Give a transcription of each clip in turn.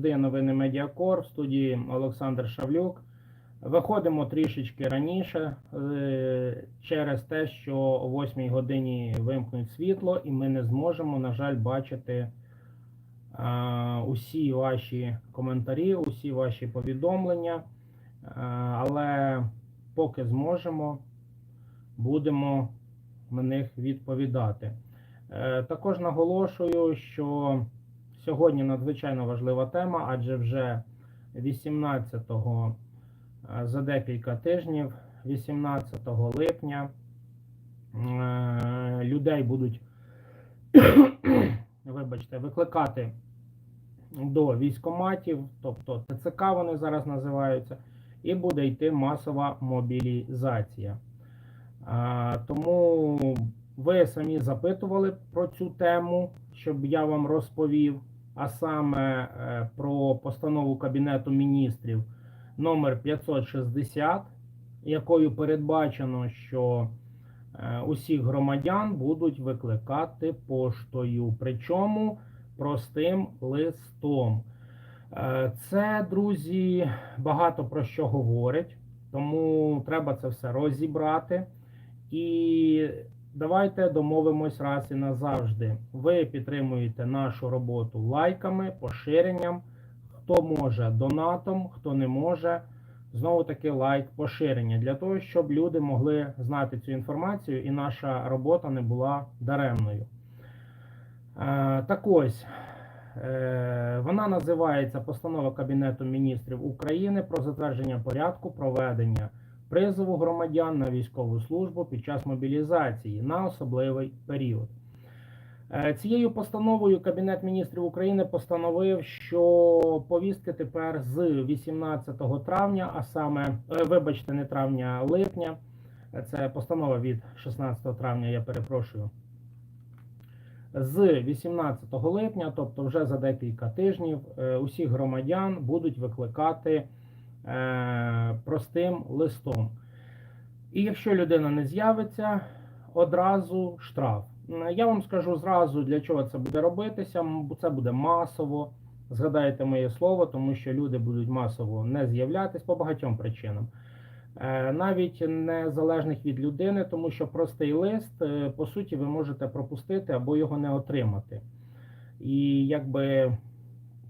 завжди, новини Медіакор в студії Олександр Шавлюк. Виходимо трішечки раніше е, через те, що о 8 годині вимкнуть світло, і ми не зможемо, на жаль, бачити е, усі ваші коментарі, усі ваші повідомлення. Е, Але поки зможемо, будемо на них відповідати. Також наголошую, що сьогодні надзвичайно важлива тема, адже вже 18-го е, за декілька тижнів, 18 липня, е, людей будуть, вибачте, викликати до військоматів, тобто ТЦК вони зараз називаються, і буде йти масова мобілізація. Тому ви самі запитували про цю тему, щоб я вам розповів, а саме е, про постанову Кабінету міністрів номер 560, якою передбачено, що е, усіх громадян будуть викликати поштою, причому простим листом. Е, Це, друзі, багато про що говорить, тому треба це все розібрати. І давайте домовимось раз і назавжди. Ви підтримуєте нашу роботу лайками, поширенням. Хто може донатом, хто не може, знову таки лайк, поширення для того, щоб люди могли знати цю інформацію і наша робота не була даремною. Е, Так ось. Е, Вона називається Постанова Кабінету міністрів України про затвердження порядку проведення призову громадян на військову службу під час мобілізації на особливий період. Е, Цією постановою Кабінет міністрів України постановив, що повістки тепер з 18 травня, а саме, е, вибачте, не травня, а липня. е, Це постанова від 16 травня, я перепрошую. З 18 липня, тобто вже за декілька тижнів, усіх громадян будуть викликати простим листом. І якщо людина не з'явиться, одразу штраф. Я вам скажу зразу, для чого це буде робитися. Це буде масово. Згадайте моє слово, тому що люди будуть масово не з'являтись по багатьом причинам. Е, Навіть незалежних від людини, тому що простий лист, е, по суті, ви можете пропустити або його не отримати. І якби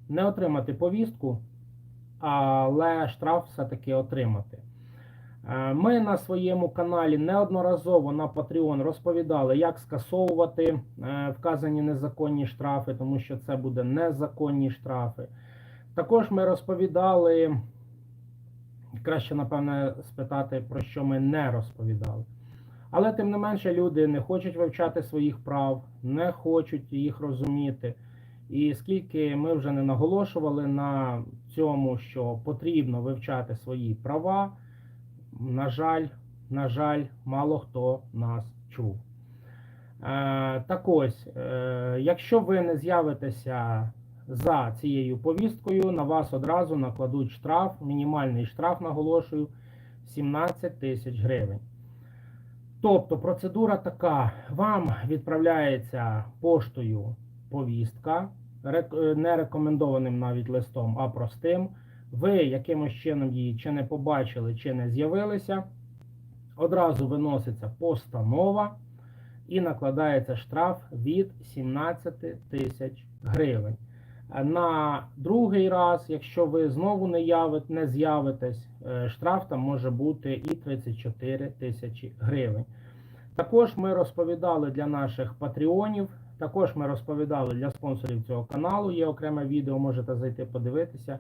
не отримати повістку, але штраф все-таки отримати. Е, Ми на своєму каналі неодноразово на Patreon розповідали, як скасовувати е, вказані незаконні штрафи, тому що це буде незаконні штрафи. Також ми розповідали, краще, напевне, спитати, про що ми не розповідали. Але тим не менше люди не хочуть вивчати своїх прав, не хочуть їх розуміти. І скільки ми вже не наголошували на цьому, що потрібно вивчати свої права, на жаль, на жаль, мало хто нас чув. Е, так ось, е, якщо ви не з'явитеся за цією повісткою, на вас одразу накладуть штраф, мінімальний штраф, наголошую, 17 тисяч гривень. Тобто процедура така: вам відправляється поштою повістка, не рекомендованим навіть листом, а простим. Ви якимось чином її чи не побачили, чи не з'явилися. Одразу виноситься постанова і накладається штраф від 17 тисяч гривень. На другий раз, якщо ви знову не, явит, не з'явитесь, е, штраф там може бути і 34 тисячі гривень. Також ми розповідали для наших патреонів, також ми розповідали для спонсорів цього каналу. Є окреме відео, можете зайти подивитися.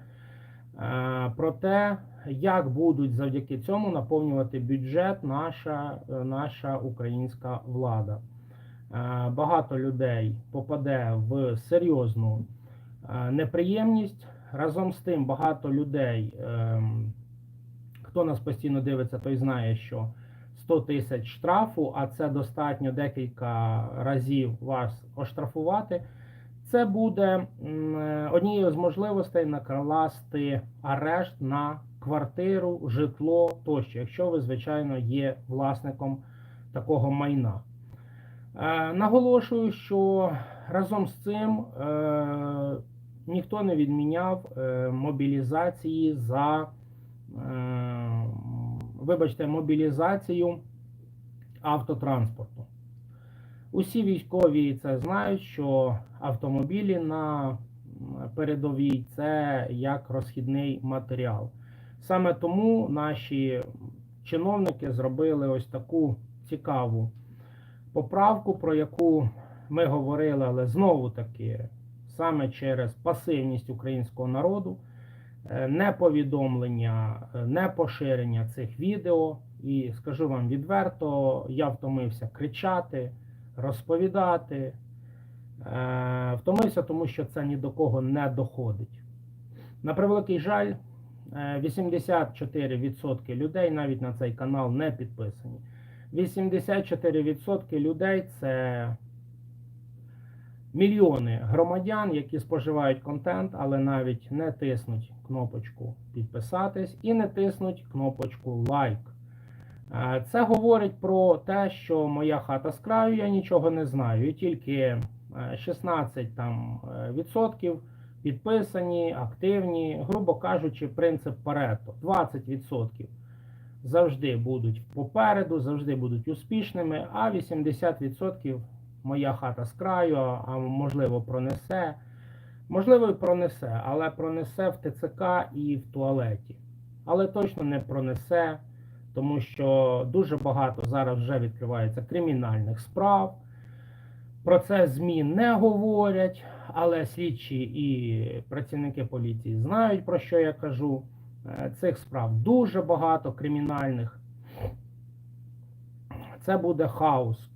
е, Про те, як будуть завдяки цьому наповнювати бюджет наша, е, наша українська влада. Е, Багато людей попаде в серйозну неприємність. Разом з тим, багато людей, ем, хто нас постійно дивиться, той знає, що 100 тисяч штрафу, а це достатньо декілька разів вас оштрафувати. Це буде однією з можливостей накласти арешт на квартиру, житло тощо, якщо ви, звичайно, є власником такого майна. Е, Наголошую, що разом з цим е, ніхто не відміняв е, мобілізації за, вибачте, мобілізацію автотранспорту. Усі військові це знають, що автомобілі на передовій це як розхідний матеріал. Саме тому наші чиновники зробили ось таку цікаву поправку, про яку ми говорили, але знову таки саме через пасивність українського народу, е, неповідомлення, е, непоширення цих відео. І скажу вам відверто, я втомився кричати, розповідати. Е, Втомився, тому що це ні до кого не доходить. На превеликий жаль, е, 84% людей навіть на цей канал не підписані. 84% людей це мільйони громадян, які споживають контент, але навіть не тиснуть кнопочку підписатись і не тиснуть кнопочку лайк. Е, Це говорить про те, що моя хата з краю, я нічого не знаю. І тільки е, 16 там, е, відсотків підписані, активні, грубо кажучи, принцип Парето. 20% завжди будуть попереду, завжди будуть успішними, а 80% моя хата з краю, а можливо пронесе. Можливо, і пронесе, але пронесе в ТЦК і в туалеті. Але точно не пронесе, тому що дуже багато зараз вже відкривається кримінальних справ. Про це ЗМІ не говорять, але слідчі і працівники поліції знають, про що я кажу. Е, Цих справ дуже багато кримінальних. Це буде хаос.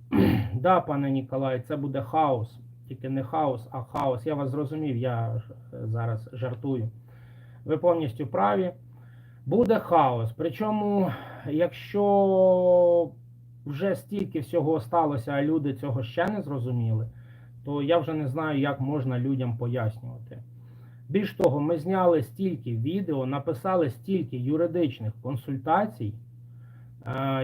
Да, пане Ніколай, це буде хаос. Тільки не хаос, а хаос. Я вас зрозумів, я е, зараз жартую. Ви повністю праві. Буде хаос. Причому, якщо вже стільки всього сталося, а люди цього ще не зрозуміли, то я вже не знаю, як можна людям пояснювати. Більш того, ми зняли стільки відео, написали стільки юридичних консультацій,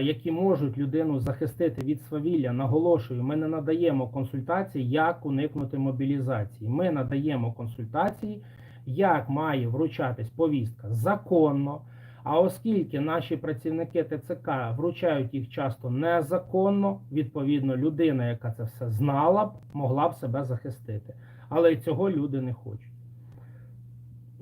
які можуть людину захистити від свавілля. Наголошую, ми не надаємо консультацій, як уникнути мобілізації. Ми надаємо консультації, як має вручатись повістка законно. А оскільки наші працівники ТЦК вручають їх часто незаконно, відповідно, людина, яка це все знала б, могла б себе захистити. Але цього люди не хочуть.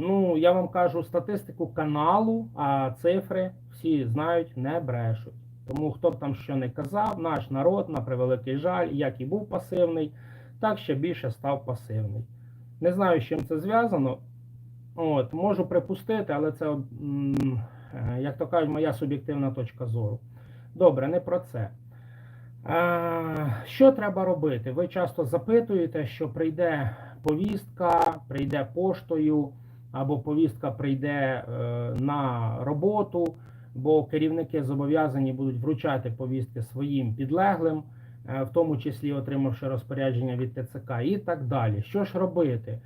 Ну, я вам кажу статистику каналу, а цифри всі знають, не брешуть. Тому хто б там що не казав, наш народ, на превеликий жаль, як і був пасивний, так ще більше став пасивний. Не знаю, з чим це зв'язано. От, можу припустити, але це, е, як то кажуть, моя суб'єктивна точка зору. Добре, не про це. Що треба робити? Ви часто запитуєте, що прийде повістка, прийде поштою, або повістка прийде е, на роботу, бо керівники зобов'язані будуть вручати повістки своїм підлеглим, е, в тому числі отримавши розпорядження від ТЦК і так далі. Що ж робити?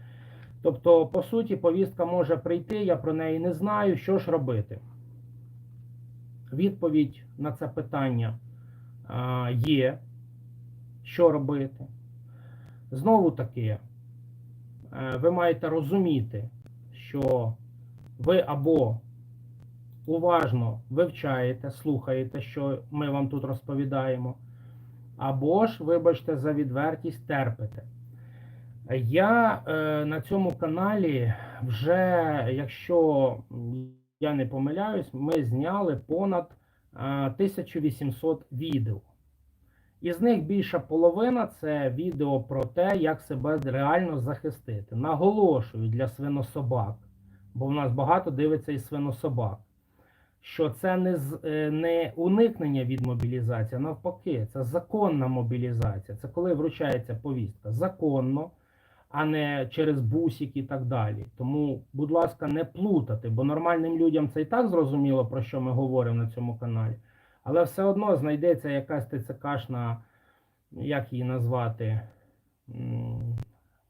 Тобто, по суті, повістка може прийти, я про неї не знаю. Що ж робити? Відповідь на це питання а, є. Що робити? Знову таки, е, ви маєте розуміти, що ви або уважно вивчаєте, слухаєте, що ми вам тут розповідаємо, або ж, вибачте, за відвертість терпите. Я е, на цьому каналі вже, якщо я не помиляюсь, ми зняли понад е, 1800 відео. Із них більша половина це відео про те, як себе реально захистити. Наголошую для свинособак, бо в нас багато дивиться і свинособак, що це не, е, не уникнення від мобілізації, а навпаки, це законна мобілізація. Це коли вручається повістка законно, а не через бусик і так далі. Тому, будь ласка, не плутати, бо нормальним людям це і так зрозуміло, про що ми говоримо на цьому каналі. Але все одно знайдеться якась ТЦКшна, як її назвати,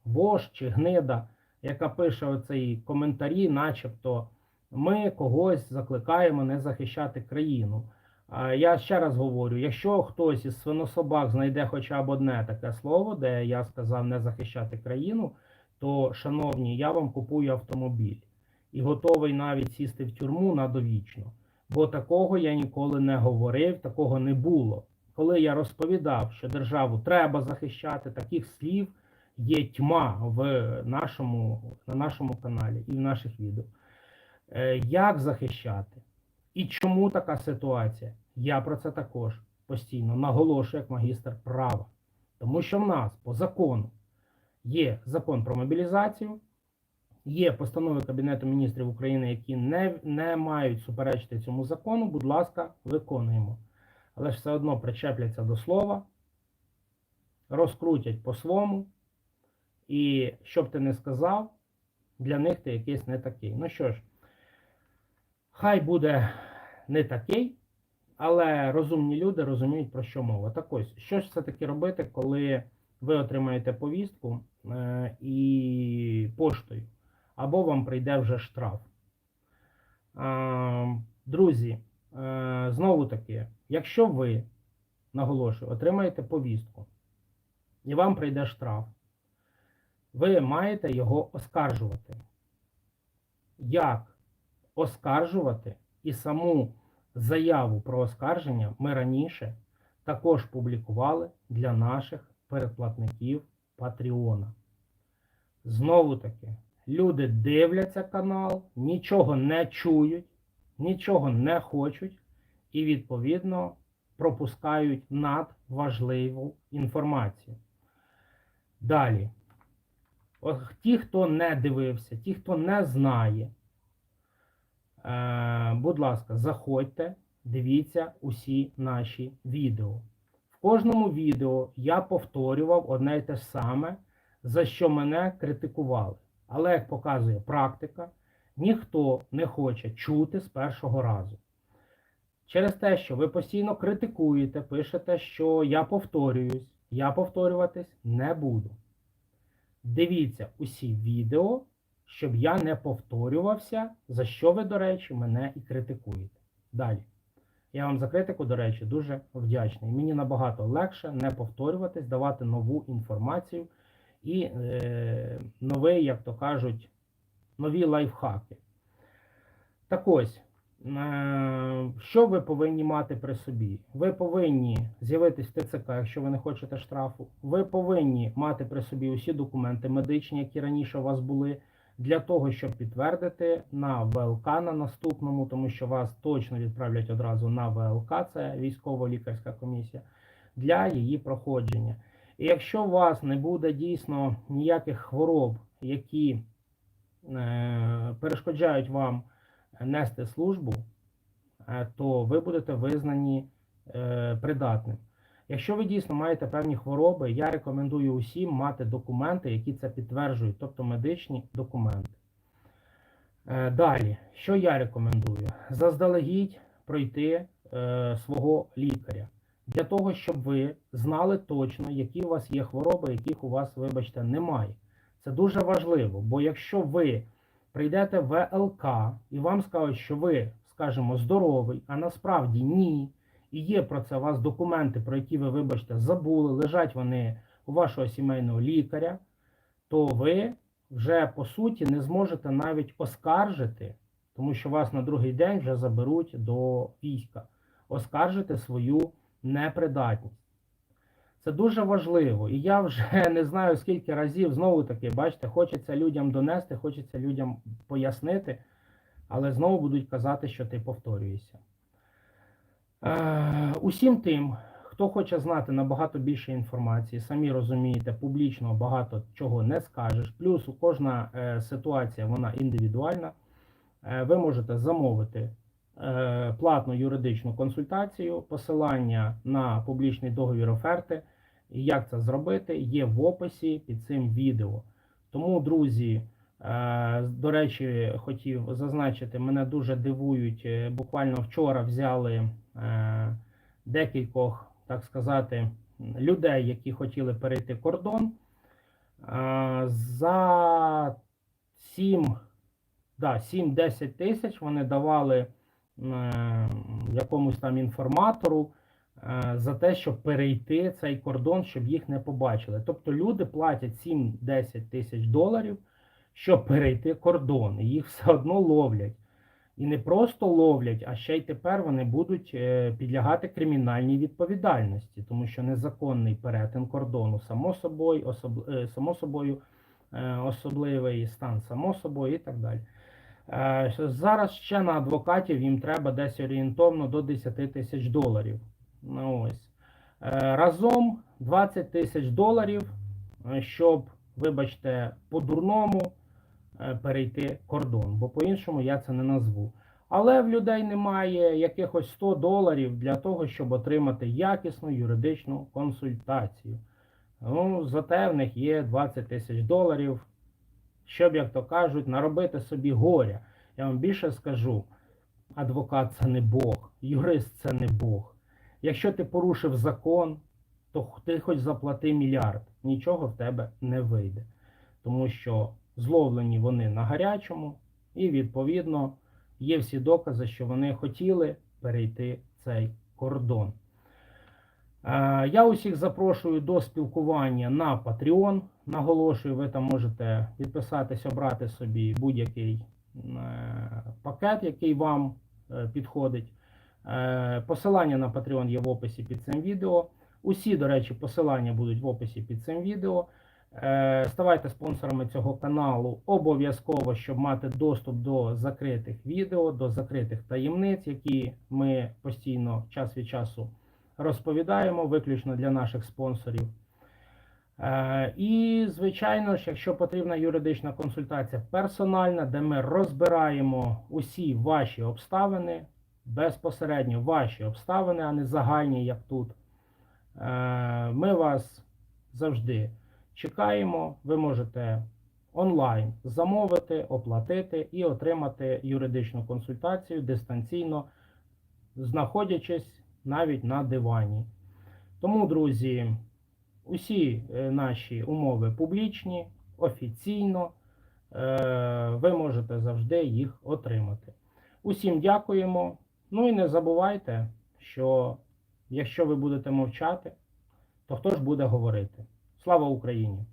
вож чи гнида, яка пише оцей коментарі, начебто ми когось закликаємо не захищати країну. Я ще раз говорю: якщо хтось із свинособак знайде хоча б одне таке слово, де я сказав не захищати країну, то, шановні, я вам купую автомобіль і готовий навіть сісти в тюрму на довічно. Бо такого я ніколи не говорив, такого не було. Коли я розповідав, що державу треба захищати, таких слів є тьма в нашому, на нашому каналі і в наших відео. Е, Як захищати? І чому така ситуація? Я про це також постійно наголошую як магістр права. Тому що в нас по закону є закон про мобілізацію, є постанови Кабінету міністрів України, які не, не мають суперечити цьому закону. Будь ласка, виконуємо. Але ж все одно причепляться до слова, розкрутять по-свому. І що б ти не сказав, для них ти якийсь не такий. Ну що ж, хай буде не такий, але розумні люди розуміють, про що мова. Так ось, що ж все-таки робити, коли ви отримаєте повістку е, і поштою, або вам прийде вже штраф. Друзі, е, знову таки, якщо ви, наголошую, отримаєте повістку і вам прийде штраф, ви маєте його оскаржувати. Як оскаржувати і саму заяву про оскарження ми раніше також публікували для наших передплатників Патреона. Знову таки, люди дивляться канал, нічого не чують, нічого не хочуть і, відповідно, пропускають надважливу інформацію. Далі. Ті, хто не дивився, ті, хто не знає, е, будь ласка, заходьте, дивіться усі наші відео. В кожному відео я повторював одне й те ж саме, за що мене критикували. Але, як показує практика, ніхто не хоче чути з першого разу. Через те, що ви постійно критикуєте, пишете, що я повторююсь, я повторюватись не буду. Дивіться усі відео, щоб я не повторювався, за що ви, до речі, мене і критикуєте. Далі. Я вам за критику, до речі, дуже вдячний. Мені набагато легше не повторюватись, давати нову інформацію і е, новий, як то кажуть, нові лайфхаки. Так ось, е, що ви повинні мати при собі? Ви повинні з'явитись в ТЦК, якщо ви не хочете штрафу. Ви повинні мати при собі усі документи медичні, які раніше у вас були, для того, щоб підтвердити на ВЛК на наступному, тому що вас точно відправлять одразу на ВЛК, це військово-лікарська комісія, для її проходження. І якщо у вас не буде дійсно ніяких хвороб, які е, перешкоджають вам нести службу, е, то ви будете визнані е, придатним. Якщо ви дійсно маєте певні хвороби, я рекомендую усім мати документи, які це підтверджують, тобто медичні документи. Далі, що я рекомендую? Заздалегідь пройти свого лікаря. Для того, щоб ви знали точно, які у вас є хвороби, яких у вас, вибачте, немає. Це дуже важливо, бо якщо ви прийдете в ВЛК і вам скажуть, що ви, скажімо, здоровий, а насправді ні, і є про це у вас документи, про які ви, вибачте, забули, лежать вони у вашого сімейного лікаря, то ви вже по суті не зможете навіть оскаржити, тому що вас на другий день вже заберуть до війська, оскаржити свою непридатність. Це дуже важливо. І я вже не знаю скільки разів, знову таки, бачите, хочеться людям донести, хочеться людям пояснити, але знову будуть казати, що ти повторюєшся. Е, усім тим, хто хоче знати набагато більше інформації, самі розумієте, публічно багато чого не скажеш. Плюс кожна е, ситуація вона індивідуальна. Е, ви можете замовити платну юридичну консультацію, посилання на публічний договір оферти. І Як це зробити, є в описі під цим відео. Тому, друзі, е, до речі, хотів зазначити, мене дуже дивують. е, Буквально вчора взяли е, декількох, так сказати, людей, які хотіли перейти кордон. Е, За 7, да, 7-10 тисяч вони давали е, якомусь там інформатору е, за те, щоб перейти цей кордон, щоб їх не побачили. Тобто люди платять 7-10 тисяч доларів, щоб перейти кордон. І їх все одно ловлять. І не просто ловлять, а ще й тепер вони будуть е, підлягати кримінальній відповідальності, тому що незаконний перетин кордону само собою, особ, е, само собою е, особливий стан, само собою і так далі. Е, Зараз ще на адвокатів їм треба десь орієнтовно до 10 тисяч доларів. Ну, ось. Е, Разом 20 тисяч доларів, е, щоб, вибачте, по-дурному перейти кордон, бо по-іншому я це не назву. Але в людей немає якихось 100 доларів для того, щоб отримати якісну юридичну консультацію. Ну, зате в них є 20 тисяч доларів, щоб, як то кажуть, наробити собі горя. Я вам більше скажу: адвокат це не Бог, юрист це не Бог. Якщо ти порушив закон, то ти хоч заплати мільярд, нічого в тебе не вийде. Тому що зловлені вони на гарячому, і відповідно є всі докази, що вони хотіли перейти цей кордон. Е, Я усіх запрошую до спілкування на Patreon. Наголошую, ви там можете підписатись, обрати собі будь-який е, пакет, який вам е, підходить. Посилання на Patreon є в описі під цим відео. Усі, до речі, посилання будуть в описі під цим відео. Ставайте спонсорами цього каналу обов'язково, щоб мати доступ до закритих відео, до закритих таємниць, які ми постійно час від часу розповідаємо, виключно для наших спонсорів. Е, І, звичайно ж, якщо потрібна юридична консультація персональна, де ми розбираємо усі ваші обставини, безпосередньо ваші обставини, а не загальні, як тут, е, ми вас завжди чекаємо. Ви можете онлайн замовити, оплатити і отримати юридичну консультацію дистанційно, знаходячись навіть на дивані. Тому, друзі, усі е, наші умови публічні, офіційно. Е, Ви можете завжди їх отримати. Усім дякуємо. Ну і не забувайте, що якщо ви будете мовчати, то хто ж буде говорити? Слава Україні!